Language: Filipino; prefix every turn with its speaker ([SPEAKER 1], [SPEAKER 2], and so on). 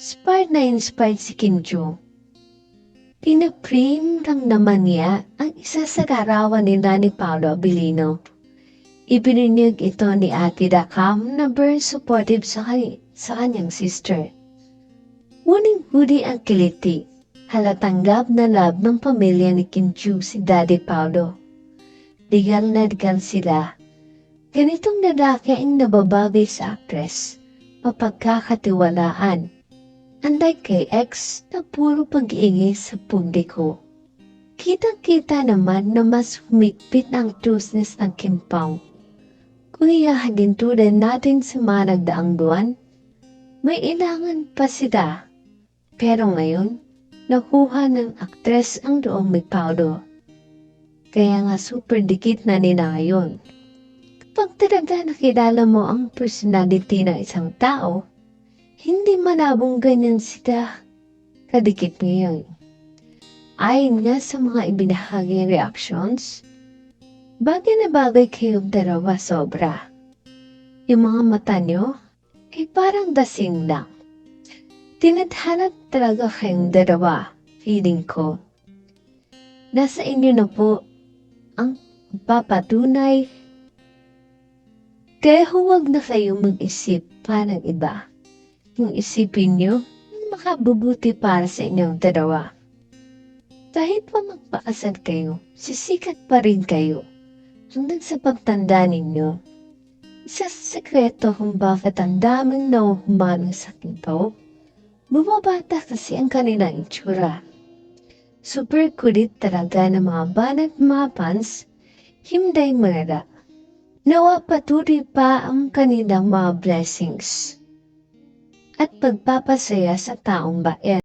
[SPEAKER 1] Inspired na inspired si Kim Jo. Pinaprame lang naman niya ang isa sa larawan ni Nani Paolo Abilino. Ibininig ito ni Ate Dakam na very supportive sa, sa kanyang sister. Muning-huli ang kiliti. Halatanggap na love ng pamilya ni Kim Chu si Daddy Paolo. Digal na digal sila. Ganitong lalaki ang nababawi sa actress. Mapagkakatiwalaan. Unlike kay ex na puro pag-iingay sa publiko. Kitang-kita naman na mas humigpit ang trueness ng Kim Pao. Kung iahagin tulad natin sa mga nagdaang buwan, may ilangan pa sila. Pero ngayon, nakuha ng aktres ang doong ni Paolo. Kaya nga super dikit na nila ngayon. Kapag talaga nakilala mo ang personality ng isang tao, hindi malabong ganyan sila kadikit ngayon. Ayon nga sa mga ibinahaging reactions, bagay na bagay kayong dalawa sobra. Yung mga mata nyo ay parang dasing lang. Tinadhana talaga kayong dalawa, feeling ko. Nasa inyo na po ang papatunay. Kaya huwag na kayong mag-isip parang iba. Kung isipin nyo, makabubuti para sa inyong dalawa. Kahit pa magpakasal kayo, sisikat pa rin kayo. Hanggang sa pagtanda ninyo. Isa sa sekreto kung bakit ang daming nauhumanong sa kinto, bumabata kasi ang kanilang itsura. Super kulit talaga ng mga banat mga pants, himday mara. Nawa patuloy pa ang kanilang mga blessings at pagpapasaya sa taong bayan.